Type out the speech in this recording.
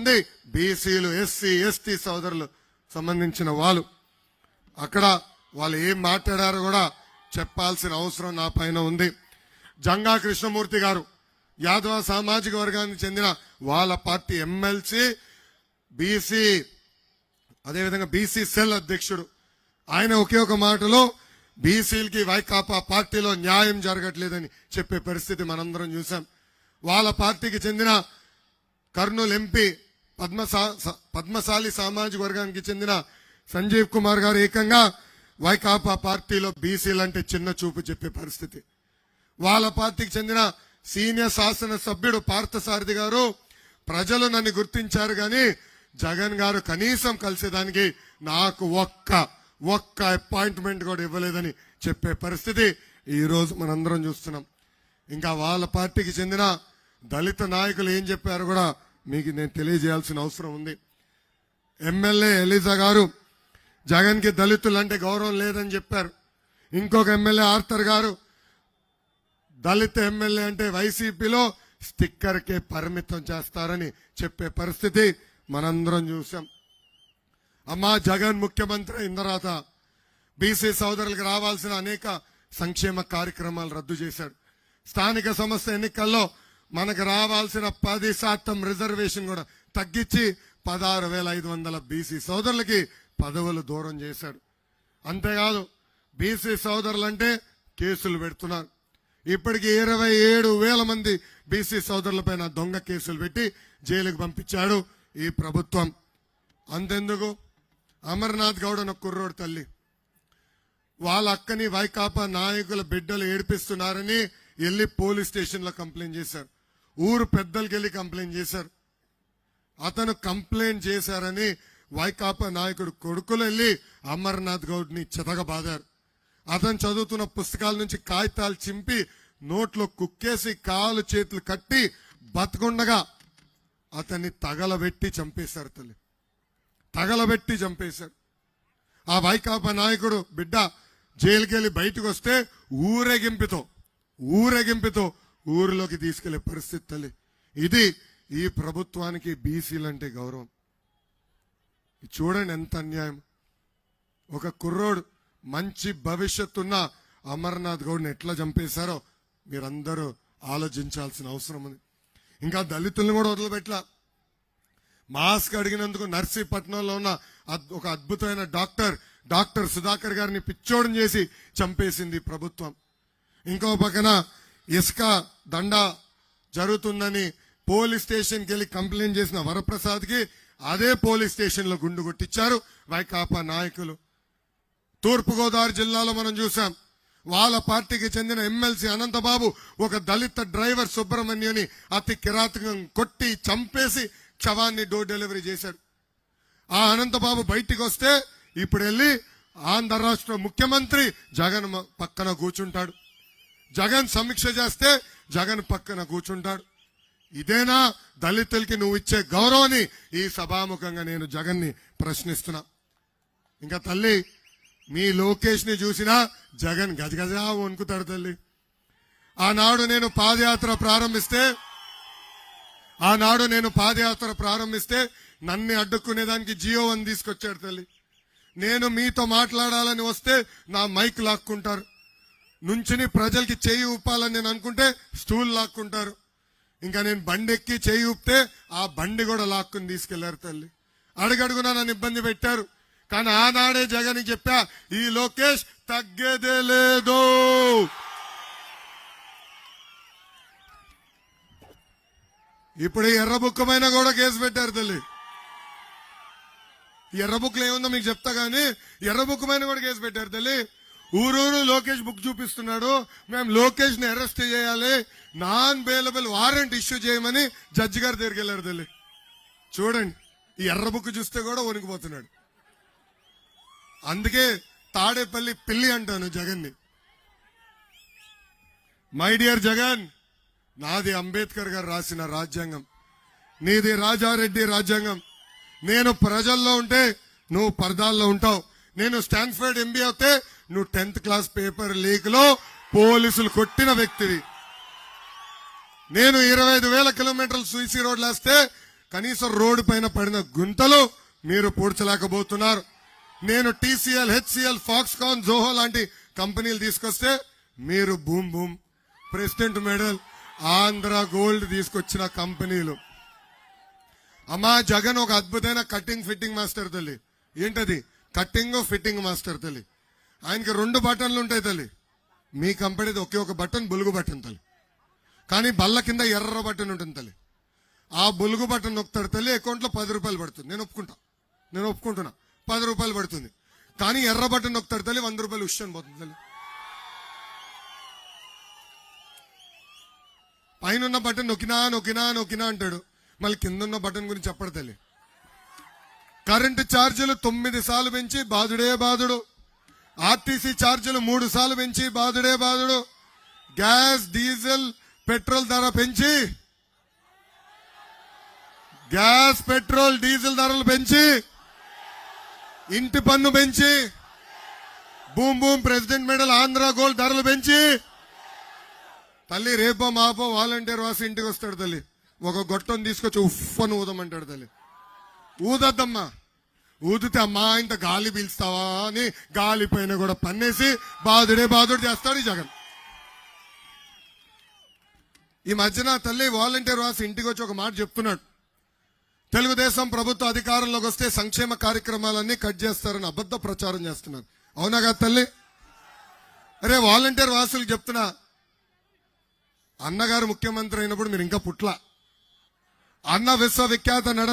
మంది బీసీలు SC ST సోదరులు సంబంధించిన వాళ్ళు. అక్కడ వాళ్ళు ఏం మాట్లాడారో కూడా చెప్పాల్సిన అవసరం నా పైన ఉంది. జంగా కృష్ణమూర్తి గారు యాదవ సామాజిక వర్గానికి చెందిన వాళ్ళ పార్టీ ఎమ్మెల్సీ బీసీ అదేవిధంగా బీసీ సెల్ అధ్యక్షుడు. ఆయన ఒకే ఒక మాటలో బీసీలకి వైకాపా పార్టీలో న్యాయం జరగట్లేదని చెప్పే పరిస్థితి మనందరం చూసాం వాళ్ళ పార్టీకి చెందిన కర్నూలు ఎంపీ పద్మసా పద్మశాలి సామాజిక వర్గానికి చెందిన సంజీవ్ కుమార్ గారు ఏకంగా వైకాపా పార్టీలో బీసీలంటే చిన్న చూపు చెప్పే పరిస్థితి. వాళ్ళ పార్టీకి చెందిన సీనియర్ శాసన సభ్యుడు పార్థసారథి గారు ప్రజలు నన్ను గుర్తించారు కానీ జగన్ గారు కనీసం కలిసేదానికి నాకు ఒక్క ఒక్క అపాయింట్మెంట్ కూడా ఇవ్వలేదని చెప్పే పరిస్థితి ఈరోజు మనందరం చూస్తున్నాం. ఇంకా వాళ్ళ పార్టీకి చెందిన దళిత నాయకులు ఏం చెప్పారు కూడా మీకు నేను తెలియజేయాల్సిన అవసరం ఉంది. ఎమ్మెల్యే ఎలిజా గారు జగన్కి దళితులు అంటే గౌరవం లేదని చెప్పారు. ఇంకొక ఎమ్మెల్యే ఆర్థర్ గారు దళిత ఎమ్మెల్యే అంటే వైసీపీలో స్టిక్కర్కే పరిమితం చేస్తారని చెప్పే పరిస్థితి మనందరం చూసాం అమ్మా జగన్ ముఖ్యమంత్రి అయిన తర్వాత బీసీ సోదరులకు రావాల్సిన అనేక సంక్షేమ కార్యక్రమాలు రద్దు చేశాడు. స్థానిక సంస్థ ఎన్నికల్లో మనకు రావాల్సిన పది శాతం రిజర్వేషన్ కూడా తగ్గించి పదహారు వేల ఐదు వందల బీసీ సోదరులకి పదవులు దూరం చేశాడు. అంతేకాదు బీసీ సోదరులంటే కేసులు పెడుతున్నారు. ఇప్పటికి ఇరవై ఏడు వేల మంది బీసీ సోదరులపైన దొంగ కేసులు పెట్టి జైలుకు పంపించాడు ఈ ప్రభుత్వం. అంతెందుకు? అమర్నాథ్ గౌడ్ అన్న కుర్రోడు తల్లి. వాళ్ళ అక్కని వైకాపా నాయకుల బిడ్డలు ఏడిపిస్తున్నారని వెళ్ళి పోలీస్ స్టేషన్లో కంప్లైంట్ చేశారు. ఊరు పెద్దలకి వెళ్ళి కంప్లైంట్ చేశారు. అతను కంప్లైంట్ చేశారని వైకాపా నాయకుడు కొడుకులు వెళ్ళి అమర్నాథ్ గౌడ్ని చితగబాదారు అతను చదువుతున్న పుస్తకాల నుంచి కాగితాలు చింపి నోట్లో కుక్కేసి కాలు చేతులు కట్టి బతకుండగా అతన్ని తగలబెట్టి చంపేశారు తల్లి. తగలబెట్టి చంపేశారు. ఆ వైకాపా నాయకుడు బిడ్డ జైలుకెళ్ళి బయటకు వస్తే ఊరేగింపుతో ఊరేగింపుతో ఊరిలోకి తీసుకెళ్ళే పరిస్థితి తల్లి. ఇది ఈ ప్రభుత్వానికి బీసీలంటే గౌరవం. ఇది చూడండి ఎంత అన్యాయం. ఒక కుర్రోడు మంచి భవిష్యత్తు ఉన్న అమర్నాథ్ గౌడ్ని ఎట్లా చంపేశారో మీరందరూ ఆలోచించాల్సిన అవసరం ఉంది. ఇంకా దళితులను కూడా వదిలిపెట్టలా. మాస్క్ అడిగినందుకు నర్సీపట్నంలో ఉన్న అద్- ఒక అద్భుతమైన డాక్టర్ డాక్టర్ సుధాకర్ గారిని పిచ్చోడం చేసి చంపేసింది ప్రభుత్వం. ఇంకో పక్కన ఇసుక దండ జరుగుతుందని పోలీస్ స్టేషన్కి వెళ్ళి కంప్లైంట్ చేసిన వరప్రసాద్కి అదే పోలీస్ స్టేషన్లో గుండు కొట్టించారు వైకాపా నాయకులు. తూర్పుగోదావరి జిల్లాలో మనం చూసాం. వాళ్ళ పార్టీకి చెందిన ఎమ్మెల్సీ అనంతబాబు ఒక దళిత డ్రైవర్ సుబ్రహ్మణ్యుని అతి కిరాతకం కొట్టి చంపేసి శవాన్ని డోర్ డెలివరీ చేశాడు. ఆ అనంతబాబు బయటికి వస్తే ఇప్పుడు వెళ్ళి ఆంధ్ర రాష్ట్ర ముఖ్యమంత్రి జగన్ పక్కన కూర్చుంటాడు. జగన్ సమీక్ష చేస్తే జగన్ పక్కన కూర్చుంటాడు. ఇదేనా దళితులకి నువ్వు ఇచ్చే గౌరవాన్ని? ఈ సభాముఖంగా నేను జగన్ని ప్రశ్నిస్తున్నా. ఇంకా తల్లి మీ లోకేష్ని చూసినా జగన్ గజగజా వణుకుతాడు తల్లి. ఆనాడు నేను పాదయాత్ర ప్రారంభిస్తే ఆనాడు నేను పాదయాత్ర ప్రారంభిస్తే నన్ను అడ్డుకునేదానికి జియో వన్ తీసుకొచ్చాడు తల్లి. నేను మీతో మాట్లాడాలని వస్తే నా మైక్ లాక్కుంటారు. నుంచుని ప్రజలకి చేయి ఊపాలని నేను అనుకుంటే స్టూల్ లాక్కుంటారు. ఇంకా నేను బండి ఎక్కి చేయి ఊపితే ఆ బండి కూడా లాక్కుని తీసుకెళ్ళారు తల్లి. అడుగడుగున నన్ను ఇబ్బంది పెట్టారు. కానీ ఆనాడే జగన్ చెప్పా ఈ లోకేష్ తగ్గేదే లేదు. ఇప్పుడు ఈ కూడా కేసు పెట్టారు తల్లి. ఈ ఏముందో మీకు చెప్తా కానీ ఎర్రబుక్కమైన కూడా కేసు పెట్టారు తల్లి. ఊరూరు లోకేష్ బుక్ చూపిస్తున్నాడు. మేము లోకేష్ని అరెస్ట్ చేయాలి. నాన్ బెయిలబుల్ వారెంట్ ఇష్యూ చేయమని జడ్జి గారి దగ్గరికి వెళ్ళారు తల్లి. చూడండి ఈ ఎర్ర బుక్ చూస్తే కూడా వణికిపోతున్నాడు. అందుకే తాడేపల్లి పిల్లి అంటాను జగన్ని మై డియర్ జగన్ నాది అంబేద్కర్ గారు రాసిన రాజ్యాంగం. నీది రాజారెడ్డి రాజ్యాంగం. నేను ప్రజల్లో ఉంటే నువ్వు పరదాల్లో ఉంటావు. నేను స్టాన్ఫర్డ్ ఎంబీ అవుతే నువ్వు టెన్త్ క్లాస్ పేపర్ లీక్లో పోలీసులు కొట్టిన వ్యక్తివి. నేను ఇరవై ఐదు వేల కిలోమీటర్లు సూసీ రోడ్లు వేస్తే కనీసం రోడ్డు పైన పడిన గుంతలు మీరు పూడ్చలేకపోతున్నారు. నేను టీసీఎల్ హెచ్సిఎల్ ఫాక్స్కాన్ జోహో లాంటి కంపెనీలు తీసుకొస్తే మీరు boom boom. President medal Andhra gold తీసుకొచ్చిన కంపెనీలు. అమ్మా జగన్ ఒక అద్భుతమైన కట్టింగ్ ఫిట్టింగ్ మాస్టర్ తల్లి. ఏంటది? కట్టింగ్ ఫిట్టింగ్ మాస్టర్ తల్లి. ఆయనకి రెండు బటన్లు ఉంటాయి తల్లి. మీ కంపెనీది ఒకే ఒక బటన్ బులుగు బటన్ తల్లి. కానీ బల్ల కింద ఎర్ర బటన్ ఉంటుంది తల్లి. ఆ బులుగు బటన్ నొక్కుతాడు తల్లి అకౌంట్లో పది రూపాయలు పడుతుంది. నేను ఒప్పుకుంటా. నేను ఒప్పుకుంటున్నా. పది రూపాయలు పడుతుంది. కానీ ఎర్ర బటన్ నొక్కుతాడు తల్లి వంద రూపాయలు ఉష్యం పోతుంది తల్లి. పైన ఉన్న బటన్ నొక్కినా నొక్కినా నొక్కినా అంటాడు. మళ్ళీ కింద ఉన్న బటన్ గురించి చెప్పడు తల్లి. కరెంటు ఛార్జీలు తొమ్మిది సార్లు పెంచి బాధుడే బాధుడు. ఆర్టీసీ ఛార్జీలు మూడు సార్లు పెంచి బాధుడే బాధుడు గ్యాస్ డీజిల్ పెట్రోల్ ధర పెంచి గ్యాస్ పెట్రోల్ డీజిల్ ధరలు పెంచి ఇంటి పన్ను పెంచి boom boom president medal Andhra gold ధరలు పెంచి తల్లి రేపో మాపో వాలంటీర్ వాసి ఇంటికి వస్తాడు తల్లి. ఒక గొట్టం తీసుకొచ్చి ఉఫ్ అని ఊదమంటాడు తల్లి. ఊదద్దమ్మా. ఊదితే అమ్మా ఇంత గాలి పీల్స్తావా అని గాలి పైన కూడా పన్నేసి బాధుడే బాధుడు చేస్తాడు ఈ జగన్. ఈ మధ్యన తల్లి వాలంటీర్ వాసి ఇంటికి వచ్చి ఒక మాట చెప్తున్నాడు. తెలుగుదేశం ప్రభుత్వ అధికారంలోకి వస్తే సంక్షేమ కార్యక్రమాలన్నీ కట్ చేస్తారని అబద్ధ ప్రచారం చేస్తున్నారు అవునా కదా తల్లి? అరే వాలంటీర్ వాసులు చెప్తున్నా. అన్నగారు ముఖ్యమంత్రి అయినప్పుడు మీరు ఇంకా పుట్ల. అన్న విశ్వవిఖ్యాత నడ